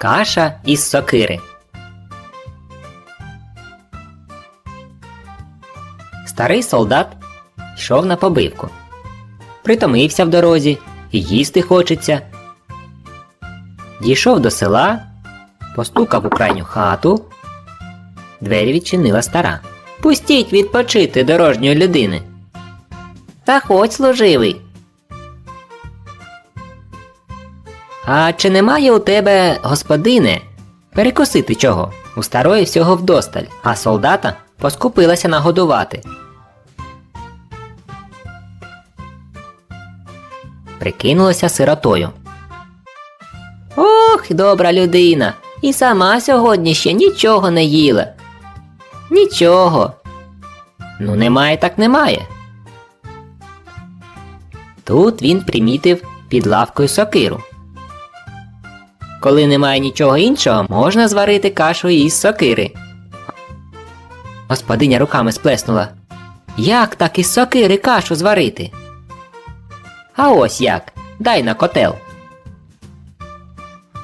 Каша із сокири. Старий солдат йшов на побивку. Притомився в дорозі і їсти хочеться. Дійшов до села, постукав у крайню хату. Двері відчинила стара. Пустіть відпочити дорожньої людини. Та хоч служивий. А чи немає у тебе, господине, перекусити чого? У старої всього вдосталь, а солдата поскупилася нагодувати. Прикинулася сиротою. Ох, добра людина! І сама сьогодні ще нічого не їла. Нічого. Ну, немає, так немає. Тут він примітив під лавкою сокиру. Коли немає нічого іншого, можна зварити кашу із сокири. Господиня руками сплеснула. Як так із сокири кашу зварити? А ось як. Дай на котел.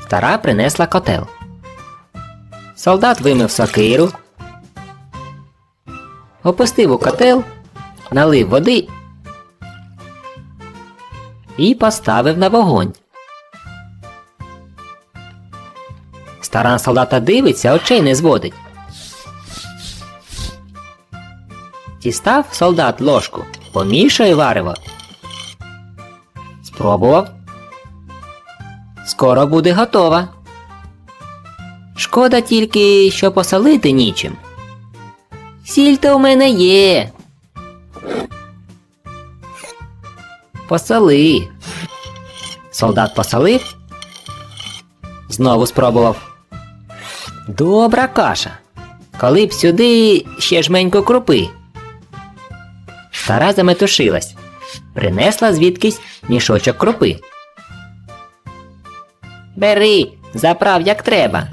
Стара принесла котел. Солдат вимив сокиру, опустив у котел, налив води і поставив на вогонь. Стара на солдата дивиться, очей не зводить. Дістав солдат ложку, помішує варево. Спробував. Скоро буде готова. Шкода тільки, що посолити нічим. Сіль то у мене є. Посоли. Солдат посолив. Знову спробував. Добра каша. Коли б сюди ще жменько крупи. Стара заметушилась. Принесла звідкись мішочок крупи. Бери, заправ як треба.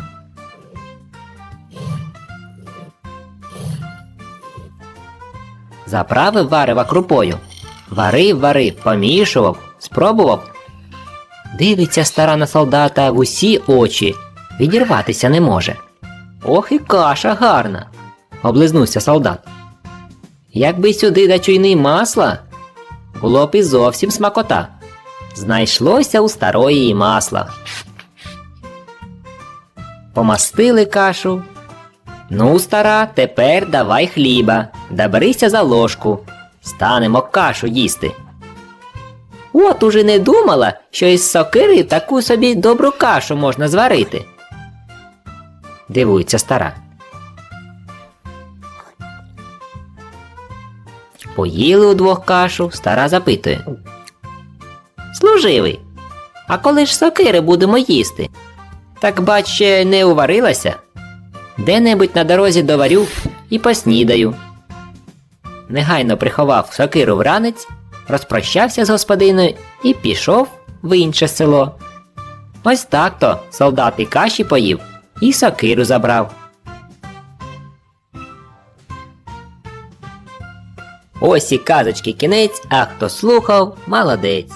Заправив варева крупою. Варив, варив, помішував, спробував. Дивиться стара на солдата в усі очі, відірватися не може. Ох і каша гарна, облизнувся солдат. Якби сюди до чуйни масла, було б і зовсім смакота. Знайшлося у старої і масла. Помастили кашу. Ну, стара, тепер давай хліба, да за ложку. Станемо кашу їсти. От уже не думала, що із сокири таку собі добру кашу можна зварити. Дивується стара. Поїли удвох кашу, стара запитує. Служивий, а коли ж сокири будемо їсти? Так бач, не уварилася? Де-небудь на дорозі доварю і поснідаю. Негайно приховав сокиру в ранець, розпрощався з господиною і пішов в інше село. Ось так то солдат і каші поїв, і сокиру забрав. Ось і казочки кінець, а хто слухав, молодець.